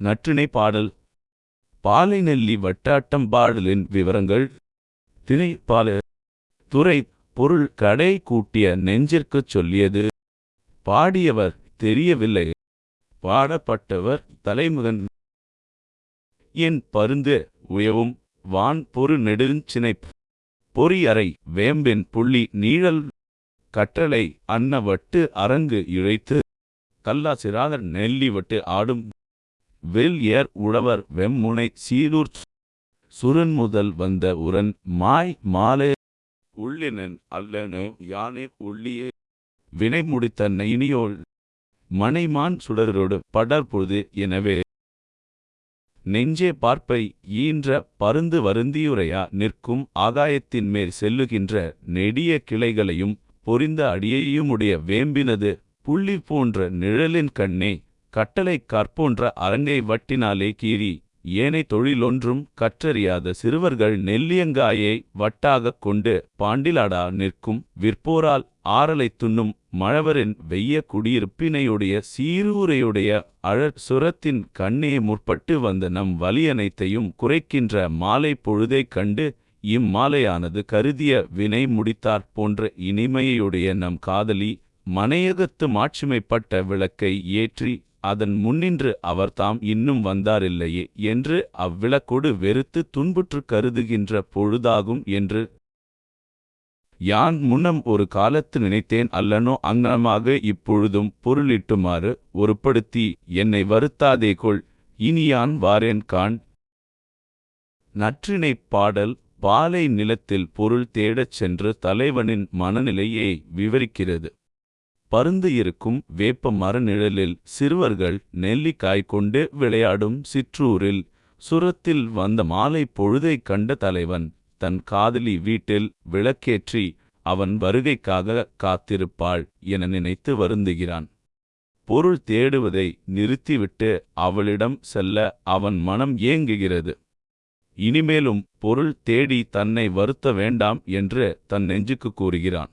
நற்றிணை பாடல். பாலைநெல்லி வட்டாட்டம் பாடலின் விவரங்கள். திணை பால. துறை. பொருள். கடை கூட்டிய நெஞ்சிற்குச் சொல்லியது. பாடியவர். தெரியவில்லை. பாடப்பட்டவர். தலைமுகன் என் பருந்து. உயவும். வான் பொரு நெடுஞ்சினைப் பொறியறை வேம்பின் புள்ளி. நீழல். கட்டளை அன்னவட்டு. அரங்கு இழைத்து. கல்லாசிராதர். நெல்லிவட்டு ஆடும். வில் ஏர் உழவர் வெம்முனை சீரூர் சுரன் முதல் வந்த உரன் மாய் மாலே உள்ளினன் அல்லனு யானே உள்ளியே. வினை முடித்த நைனியோள் மனைமான் சுடரோடு படர்பொழுது எனவே. நெஞ்சே பார்ப்பை ஈன்ற பருந்து வருந்தியுரையா நிற்கும் ஆகாயத்தின் மேல் செல்லுகின்ற நெடிய கிளைகளையும் பொரிந்த அடியையுமுடைய வேம்பினது புள்ளி போன்ற நிழலின் கண்ணே. கட்டளை கற்போன்ற அரங்கை வட்டினாலே கீறி ஏனை தொழிலொன்றும் கற்றறியாத சிறுவர்கள் நெல்லியங்காயை வட்டாகக் கொண்டு பாண்டிலாடா நிற்கும் விற்போரால் ஆறலைத் துண்ணும் மழவரின் வெய்ய குடியிருப்பினையுடைய சீரூரையுடைய அழற் சுரத்தின் கண்ணே முற்பட்டு வந்த நம் வலியனைத்தையும் குறைக்கின்ற மாலை பொழுதைக் கண்டு இம்மாலையானது கருதிய வினை முடித்தாற் போன்ற இனிமையுடைய நம் காதலி மனையகத்து மாட்சிமைப்பட்ட விளக்கை ஏற்றி அதன் முன்னின்று அவர்தாம் இன்னும் வந்தாரில்லையே என்று அவ்விளக்கொடு வெறுத்து துன்புற்று கருதுகின்ற பொழுதாகும் என்று யான் முன்னம் ஒரு காலத்து நினைத்தேன் அல்லனோ அங்னமாக இப்பொழுதும் பொருளிட்டுமாறு ஒருப்படுத்தி என்னை வருத்தாதே கொள் இனியான் வாரேன் காண். நற்றினைப் பாடல் பாலை நிலத்தில் பொருள் தேடச் சென்று தலைவனின் மனநிலையை விவரிக்கிறது. பருந்து இருக்கும் வேப்ப மரநிழலில் சிறுவர்கள் நெல்லிக்காய் கொண்டு விளையாடும் சிற்றூரில் சுரத்தில் வந்த மாலை பொழுதைக் கண்ட தலைவன் தன் காதலி வீட்டில் விளக்கேற்றி அவன் வருகைக்காக காத்திருப்பாள் என நினைத்து வருந்துகிறான். பொருள் தேடுவதை நிறுத்திவிட்டு அவளிடம் செல்ல அவன் மனம் ஏங்குகிறது. இனிமேலும் பொருள் தேடி தன்னை வருத்த வேண்டாம் என்று தன் நெஞ்சுக்கு கூறுகிறான்.